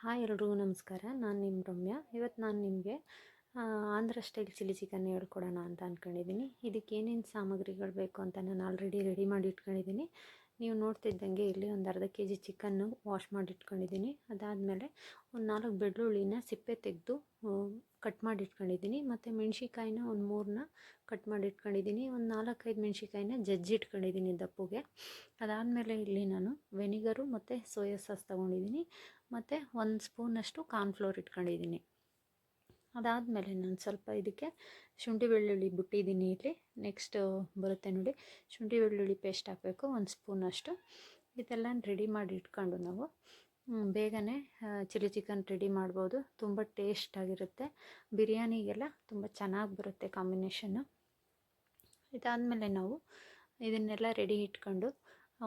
Hi ಎಲ್ರಿಗೂ ನಮಸ್ಕಾರ. ನಾನು ನಿಮ್ಮ ರಮ್ಯಾ. ಇವತ್ತು ನಾನು ನಿಮಗೆ ಆಂಧ್ರ ಸ್ಟೈಲ್ ಚಿಲ್ಲಿ ಚಿಕನ್ ಹೇಳ್ಕೊಡೋಣ ಅಂತ ಅಂದ್ಕೊಂಡಿದ್ದೀನಿ ಇದಕ್ಕೆ ಏನೇನು ಸಾಮಗ್ರಿಗಳು ಬೇಕು ಅಂತ ನಾನು ಆಲ್ರೆಡಿ ರೆಡಿ ಮಾಡಿ ಇಟ್ಕೊಂಡಿದ್ದೀನಿ ನೀವು ನೋಡ್ತಿದ್ದಂಗೆ ಇಲ್ಲಿ ಒಂದು ಅರ್ಧ ಕೆ ಜಿ ಚಿಕನ್ನು ವಾಶ್ ಮಾಡಿ ಇಟ್ಕೊಂಡಿದ್ದೀನಿ ಅದಾದಮೇಲೆ ಒಂದು ನಾಲ್ಕು ಬೆಳ್ಳುಳ್ಳಿನ ಸಿಪ್ಪೆ ತೆಗೆದು ಕಟ್ ಮಾಡಿ ಇಟ್ಕೊಂಡಿದ್ದೀನಿ ಮತ್ತು ಮೆಣ್ಸಿಕಾಯಿನ ಒಂದು ಮೂರನ್ನ ಕಟ್ ಮಾಡಿ ಇಟ್ಕೊಂಡಿದ್ದೀನಿ ಒಂದು ನಾಲ್ಕೈದು ಮೆಣ್ಸಿಕಾಯಿನ ಜಜ್ಜಿ ಇಟ್ಕೊಂಡಿದ್ದೀನಿ ದಪ್ಪಗೆ. ಅದಾದಮೇಲೆ ಇಲ್ಲಿ ನಾನು ವೆನಿಗರು ಮತ್ತು ಸೋಯಾ ಸಾಸ್ ತೊಗೊಂಡಿದ್ದೀನಿ. ಮತ್ತು ಒಂದು ಸ್ಪೂನಷ್ಟು ಕಾರ್ನ್ಫ್ಲೋರ್ ಇಟ್ಕೊಂಡಿದ್ದೀನಿ. ಅದಾದಮೇಲೆ ನಾನು ಸ್ವಲ್ಪ ಇದಕ್ಕೆ ಶುಂಠಿ ಬೆಳ್ಳುಳ್ಳಿ ಬಿಟ್ಟಿದ್ದೀನಿ ಇಲ್ಲಿ. ನೆಕ್ಸ್ಟ್ ಬರುತ್ತೆ ನೋಡಿ. ಶುಂಠಿ ಬೆಳ್ಳುಳ್ಳಿ ಪೇಸ್ಟ್ ಹಾಕಬೇಕು, ಒಂದು ಸ್ಪೂನಷ್ಟು ಇದೆಲ್ಲ ರೆಡಿ ಮಾಡಿ ಇಟ್ಕೊಂಡು ನಾವು ಬೇಗನೆ ಚಿಲ್ಲಿ ಚಿಕನ್ ರೆಡಿ ಮಾಡ್ಬೋದು. ತುಂಬ ಟೇಸ್ಟಾಗಿರುತ್ತೆ ಬಿರಿಯಾನಿಗೆಲ್ಲ ತುಂಬ ಚೆನ್ನಾಗಿ ಬರುತ್ತೆ ಕಾಂಬಿನೇಷನ್ನು ಇದಾದಮೇಲೆ ನಾವು ಇದನ್ನೆಲ್ಲ ರೆಡಿ ಇಟ್ಕೊಂಡು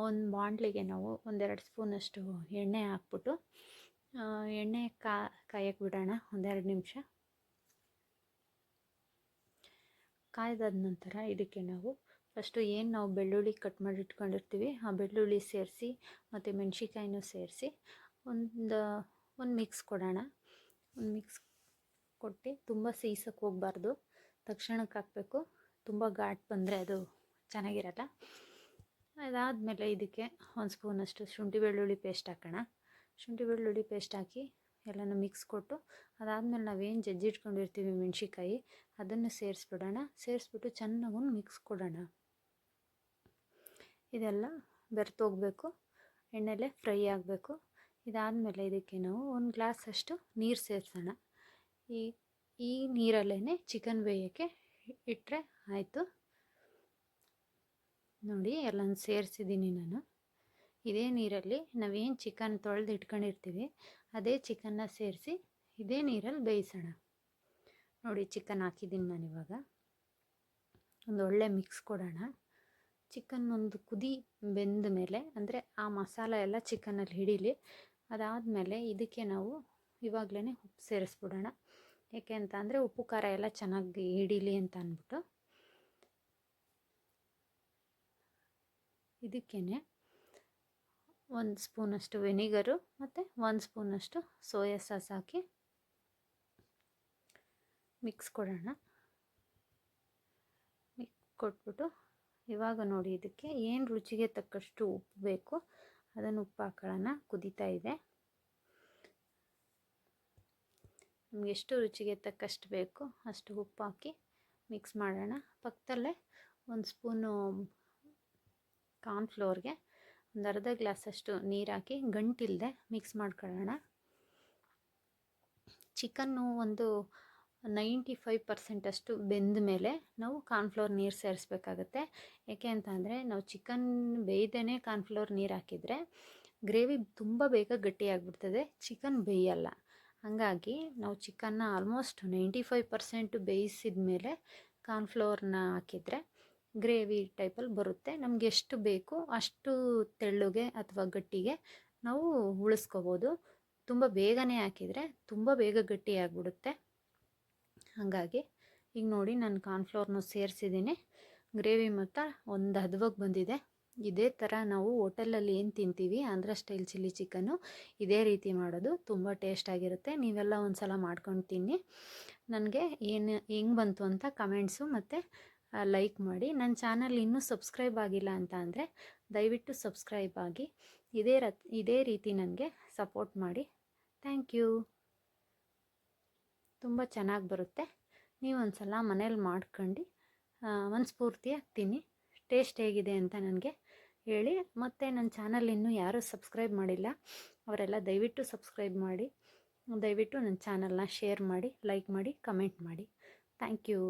ಒಂದು ಬಾಂಡ್ಲಿಗೆ ನಾವು ಒಂದೆರಡು ಸ್ಪೂನಷ್ಟು ಎಣ್ಣೆ ಹಾಕ್ಬಿಟ್ಟು ಎಣ್ಣೆ ಕಾಯಕ್ಕೆ ಬಿಡೋಣ, ಒಂದೆರಡು ನಿಮಿಷ. ಕಾಯ್ದಾದ ನಂತರ ಇದಕ್ಕೆ ನಾವು ಫಸ್ಟು ಏನು ನಾವು ಬೆಳ್ಳುಳ್ಳಿ ಕಟ್ ಮಾಡಿ ಇಟ್ಕೊಂಡಿರ್ತೀವಿ, ಆ ಬೆಳ್ಳುಳ್ಳಿ ಸೇರಿಸಿ ಮತ್ತು ಮೆಣ್ಸಿಕಾಯಿನೂ ಸೇರಿಸಿ ಒಂದು ಒಂದು ಮಿಕ್ಸ್ ಕೊಡೋಣ. ಒಂದು ಮಿಕ್ಸ್ ಕೊಟ್ಟು ತುಂಬ ಸೀಸಕ್ಕೆ ಹೋಗಬಾರ್ದು. ತಕ್ಷಣಕ್ಕೆ ಹಾಕಬೇಕು. ತುಂಬ ಘಾಟ್ ಬಂದರೆ ಅದು ಚೆನ್ನಾಗಿರಲ್ಲ. ಅದಾದಮೇಲೆ ಇದಕ್ಕೆ ಒಂದು ಸ್ಪೂನಷ್ಟು ಶುಂಠಿ ಬೆಳ್ಳುಳ್ಳಿ ಪೇಸ್ಟ್ ಹಾಕೋಣ. ಶುಂಠಿ ಬೆಳ್ಳುಳ್ಳಿ ಪೇಸ್ಟ್ ಹಾಕಿ ಎಲ್ಲನೂ ಮಿಕ್ಸ್ ಕೊಟ್ಟು, ಅದಾದಮೇಲೆ ನಾವೇನು ಜಜ್ಜಿಟ್ಕೊಂಡಿರ್ತೀವಿ ಮೆಣ್ಸಿಕಾಯಿ ಅದನ್ನು ಸೇರಿಸ್ಬಿಡೋಣ. ಸೇರಿಸ್ಬಿಟ್ಟು ಚೆನ್ನಾಗಿ ಮಿಕ್ಸ್ ಕೊಡೋಣ. ಇದೆಲ್ಲ ಬೆರ್ತೋಗಬೇಕು ಎಣ್ಣೆಲೆ ಫ್ರೈ ಆಗಬೇಕು. ಇದಾದಮೇಲೆ ಇದಕ್ಕೆ ನಾವು ಒಂದು ಗ್ಲಾಸಷ್ಟು ನೀರು ಸೇರಿಸೋಣ. ಈ ಈ ನೀರಲ್ಲೇ ಚಿಕನ್ ಬೇಯೋಕ್ಕೆ ಇಟ್ಟರೆ ಆಯಿತು. ನೋಡಿ, ಎಲ್ಲನೂ ಸೇರಿಸಿದ್ದೀನಿ ನಾನು. ಇದೇ ನೀರಲ್ಲಿ ನಾವೇನು ಚಿಕನ್ ತೊಳೆದು ಇಟ್ಕೊಂಡಿರ್ತೀವಿ ಅದೇ ಚಿಕನ್ನ ಸೇರಿಸಿ ಇದೇ ನೀರಲ್ಲಿ ಬೇಯಿಸೋಣ. ನೋಡಿ ಚಿಕನ್ ಹಾಕಿದ್ದೀನಿ ನಾನು ಇವಾಗ. ಒಂದು ಒಳ್ಳೆ ಮಿಕ್ಸ್ ಕೊಡೋಣ. ಚಿಕನ್ ಒಂದು ಕುದಿ ಬೆಂದ ಮೇಲೆ, ಅಂದರೆ ಆ ಮಸಾಲ ಎಲ್ಲ ಚಿಕನಲ್ಲಿ ಹಿಡೀಲಿ, ಅದಾದಮೇಲೆ ಇದಕ್ಕೆ ನಾವು ಇವಾಗಲೇ ಉಪ್ಪು ಸೇರಿಸ್ಬಿಡೋಣ. ಏಕೆ ಅಂತ ಅಂದರೆ ಉಪ್ಪು ಖಾರ ಎಲ್ಲ ಚೆನ್ನಾಗಿ ಹಿಡೀಲಿ ಅಂತ ಅಂದ್ಬಿಟ್ಟು. ಇದಕ್ಕೇ ಒಂದು ಸ್ಪೂನಷ್ಟು ವಿನಿಗರು ಮತ್ತು ಒಂದು ಸ್ಪೂನಷ್ಟು ಸೋಯಾ ಸಾಸ್ ಹಾಕಿ ಮಿಕ್ಸ್ ಕೊಡೋಣ. ಮಿಕ್ಸ್ ಕೊಟ್ಬಿಟ್ಟು ಇವಾಗ ನೋಡಿ ಇದಕ್ಕೆ ಏನು ರುಚಿಗೆ ತಕ್ಕಷ್ಟು ಉಪ್ಪು ಬೇಕು ಅದನ್ನು ಉಪ್ಪು ಹಾಕೊಳ್ಳೋಣ. ಕುದೀತಾ ಇದೆ. ನಮ್ಗೆ ಎಷ್ಟು ರುಚಿಗೆ ತಕ್ಕಷ್ಟು ಬೇಕು ಅಷ್ಟು ಉಪ್ಪು ಹಾಕಿ ಮಿಕ್ಸ್ ಮಾಡೋಣ. ಪಕ್ಕದಲ್ಲೇ ಒಂದು ಸ್ಪೂನು ಕಾರ್ನ್ಫ್ಲೋರ್ಗೆ ಒಂದು ಅರ್ಧ ಗ್ಲಾಸಷ್ಟು ನೀರು ಹಾಕಿ ಗಂಟಿಲ್ಲದೆ ಮಿಕ್ಸ್ ಮಾಡ್ಕೊಳ್ಳೋಣ. ಚಿಕನ್ನು ಒಂದು ನೈಂಟಿ ಫೈವ್ ಪರ್ಸೆಂಟಷ್ಟು ಬೆಂದ ಮೇಲೆ ನಾವು ಕಾರ್ನ್ಫ್ಲೋರ್ ನೀರು ಸೇರಿಸ್ಬೇಕಾಗತ್ತೆ. ಏಕೆ ಅಂತ ಅಂದರೆ ನಾವು ಚಿಕನ್ ಬೇಯ್ದೇ ಕಾರ್ನ್ಫ್ಲೋರ್ ನೀರು ಹಾಕಿದರೆ ಗ್ರೇವಿ ತುಂಬ ಬೇಗ ಗಟ್ಟಿಯಾಗಿಬಿಡ್ತದೆ ಚಿಕನ್ ಬೇಯಲ್ಲ. ಹಾಗಾಗಿ ನಾವು ಚಿಕನ್ನ ಆಲ್ಮೋಸ್ಟ್ ನೈಂಟಿ ಫೈವ್ ಪರ್ಸೆಂಟ್ ಬೇಯಿಸಿದ ಮೇಲೆ ಕಾರ್ನ್ಫ್ಲೋರ್ನ ಹಾಕಿದರೆ ಗ್ರೇವಿ ಟೈಪಲ್ಲಿ ಬರುತ್ತೆ. ನಮ್ಗೆ ಎಷ್ಟು ಬೇಕು ಅಷ್ಟು ತೆಳ್ಳುಗೆ ಅಥವಾ ಗಟ್ಟಿಗೆ ನಾವು ಉಳಿಸ್ಕೋಬೋದು ತುಂಬ ಬೇಗನೆ ಹಾಕಿದರೆ ತುಂಬ ಬೇಗ ಗಟ್ಟಿ ಆಗಿಬಿಡುತ್ತೆ. ಹಾಗಾಗಿ ಈಗ ನೋಡಿ ನಾನು ಕಾರ್ನ್ಫ್ಲೋರ್ನು ಸೇರಿಸಿದ್ದೀನಿ. ಗ್ರೇವಿ ಮತ್ತು ಒಂದು ಹದವಾಗಿ ಬಂದಿದೆ. ಇದೇ ಥರ ನಾವು ಹೋಟೆಲಲ್ಲಿ ಏನು ತಿಂತೀವಿ? ಆಂಧ್ರ ಸ್ಟೈಲ್ ಚಿಲ್ಲಿ ಚಿಕನ್ನು ಇದೇ ರೀತಿ ಮಾಡೋದು ತುಂಬ ಟೇಸ್ಟಾಗಿರುತ್ತೆ ನೀವೆಲ್ಲ ಒಂದು ಸಲ ಮಾಡ್ಕೊಂಡು ತಿನ್ನಿ. ನನಗೆ ಏನು, ಹೆಂಗೆ ಬಂತು ಅಂತ ಕಮೆಂಟ್ಸು ಮತ್ತು ಲೈಕ್ ಮಾಡಿ. ನನ್ನ ಚಾನಲ್ ಇನ್ನೂ ಸಬ್ಸ್ಕ್ರೈಬ್ ಆಗಿಲ್ಲ ಅಂತ ಅಂದರೆ ದಯವಿಟ್ಟು ಸಬ್ಸ್ಕ್ರೈಬ್ ಆಗಿ. ಇದೇ ರ ಇದೇ ರೀತಿ ನನಗೆ ಸಪೋರ್ಟ್ ಮಾಡಿ. ಥ್ಯಾಂಕ್ ಯು ತುಂಬ ಚೆನ್ನಾಗಿ ಬರುತ್ತೆ. ನೀವೊಂದು ಸಲ ಮನೇಲಿ ಮಾಡ್ಕೊಂಡು. ಮನಸ್ಫೂರ್ತಿಯಾಗಿ ತಿನ್ನಿ ಟೇಸ್ಟ್ ಹೇಗಿದೆ ಅಂತ ನನಗೆ ಹೇಳಿ. ಮತ್ತು ನನ್ನ ಚಾನಲ್ ಇನ್ನೂ ಯಾರೂ ಸಬ್ಸ್ಕ್ರೈಬ್ ಮಾಡಿಲ್ಲ, ಅವರೆಲ್ಲ ದಯವಿಟ್ಟು ಸಬ್ಸ್ಕ್ರೈಬ್ ಮಾಡಿ. ದಯವಿಟ್ಟು ನನ್ನ ಚಾನಲ್ನ ಶೇರ್ ಮಾಡಿ ಲೈಕ್ ಮಾಡಿ ಕಮೆಂಟ್ ಮಾಡಿ. Thank you